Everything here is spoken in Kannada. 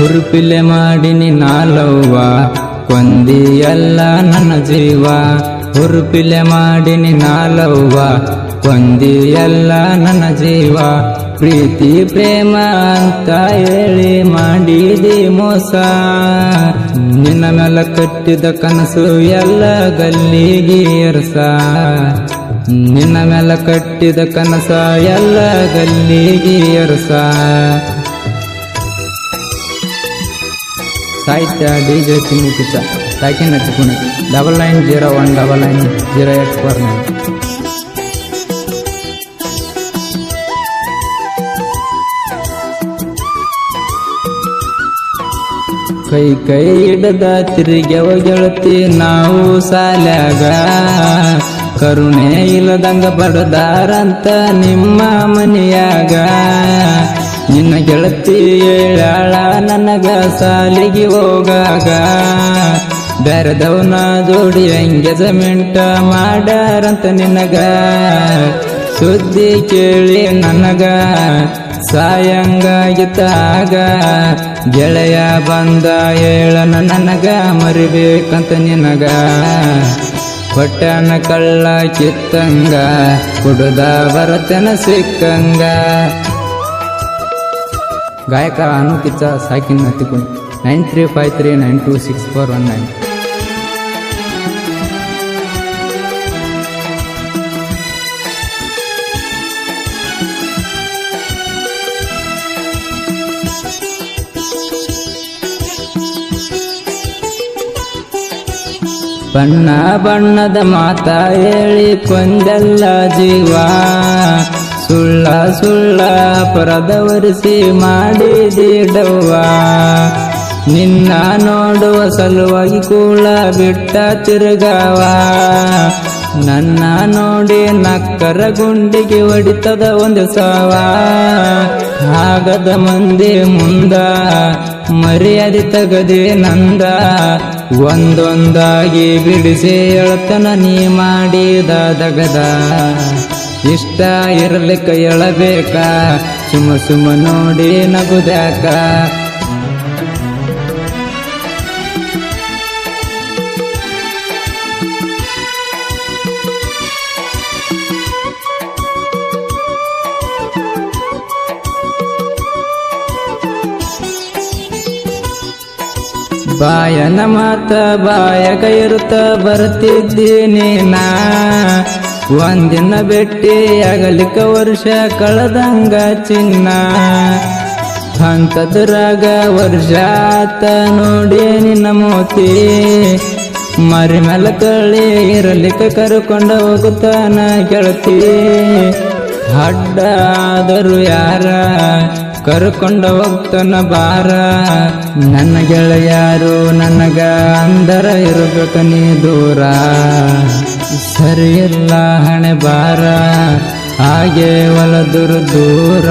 ಹುರುಪಿಲೆ ಮಾಡಿನಿ ನಾಲವ್ವ, ಕೊಂದಿಯಲ್ಲ ನನ್ನ ಜೀವ. ಹುರುಪಿಲೆ ಮಾಡಿನಿ ನಾಲವ್ವ, ಕೊಂದಿಯಲ್ಲ ನನ್ನ ಜೀವ. ಪ್ರೀತಿ, ಪ್ರೇಮ ಅಂತ ಹೇಳಿ ಮಾಡಿದಿ ಮೋಸ. ನಿನ್ನ ಮೇಲೆ ಕಟ್ಟಿದ ಕನಸು ಎಲ್ಲ ಗಲ್ಲಿಗೆ ಎರಸ. ನಿನ್ನ ಮೇಲೆ ಕಟ್ಟಿದ ಕನಸ ಎಲ್ಲ ಗಲ್ಲಿಗೆ ಎರಸ. ಸಾಹಿತ್ಯ, ಡಿ ಜೆ ತಿಮ್ಮಿ ಪಿಚ್ಚ ಸಾಕಿನ ಚಿಕ್ಕುಣಿ double nine zero one double nine zero eight four nine ಕೈ ಕೈ ಹಿಡದ ತಿರುಗ್ಯವ ಗೆಳತಿ ನಾವು ಸಾಲ್ಯಾಗ. ಕರುಣೆ ಇಲ್ಲದಂಗ ಬಡದಾರಂತ ನಿಮ್ಮ ಮನೆಯಾಗ. ನಿನ್ನ ಗೆಳತಿ ಹೇಳಾಳ ನನಗ ಸಾಲಿಗೆ ಹೋಗಾಗ. ಬೇರೆದವನ ಜೋಡಿ ಎಂಗೇಜ್ಮೆಂಟ್ ಮಾಡಾರಂತ ನಿನಗ. ಸುದ್ದಿ ಕೇಳಿ ನನಗ ಸಾಯಂಗಾಗಿತ್ತಾಗ ಗೆಳೆಯ ಬಂದ ಹೇಳನ ನನಗ ಮರಿಬೇಕಂತ ನಿನಗ. ಹೊಟ್ಟನ ಕಳ್ಳ ಕಿತ್ತಂಗ ಕುಡ್ದ ಬರತನ ಸಿಕ್ಕಂಗ. ಗಾಯಕ ಅನು ಕಿಚ್ಚ ಸಾಕಿನ ಹತ್ತಿಕೊಂಡು nine three five three nine two six four one nine. ಬಣ್ಣ ಬಣ್ಣದ ಮಾತ ಹೇಳಿ ಕೊಂದಲ್ಲ ಜೀವ. ಸುಳ್ಳ ಸುಳ್ಳ ಪರದವರಿಸಿ ಮಾಡಿದಿಡವ್ವ ನಿನ್ನ ನೋಡುವ ಸಲುವಾಗಿ ಕೂಳ ಬಿಟ್ಟ ತಿರುಗವ. ನನ್ನ ನೋಡಿ ನಕ್ಕರ ಗುಂಡಿಗೆ ಹೊಡಿತದ ಒಂದು ಸಾವ. ಆಗದ ಮಂದಿ ಮುಂದ ಮರ್ಯಾದೆ ತಗದೆ ನಂದ. ಒಂದೊಂದಾಗಿ ಬಿಡಿಸಿ ಹೇಳ್ತನ ನೀ ಮಾಡಿದ ದಗದ. ಇಷ್ಟ ಇರಲಿಕ್ಕ ಎಳಬೇಕ ಸುಮ ಸುಮ ನೋಡಿ ನಗುದ್ಯಾಕ. ಬಾಯನ ಮಾತ ಬಾಯಕ ಇರುತ್ತ ಬರ್ತಿದ್ದೀನಿ ನಾ. ಒಂದಿನ ಭೇಟಿ ಆಗಲಿಕ ವರ್ಷ ಕಳೆದಂಗ ಚಿನ್ನ. ಅಂತದ್ರಾಗ ವರ್ಷ ಆತ ನೋಡಿ ನಿನ್ನ ಮೋತಿ. ಮರಿ ಮೇಲೆ ಕಳ್ಳಿ ಇರಲಿಕ್ಕೆ ಕರ್ಕೊಂಡು ಹೋಗುತ್ತಾನ ಗೆಳತಿ. ಅಡ್ಡ ಆದರು ಯಾರ ಕರ್ಕೊಂಡ ಹೋಗ್ತಾನ ಬಾರ ನನ್ನ ಗೆಳೆಯಾರು, ನನಗ ಅಂದರ ಇರಬೇಕು ನೀ ದೂರ. ಸರಿಯಿಲ್ಲ ಹಣೆ ಬಾರ ಹಾಗೆ ಒಲದುರು ದೂರ.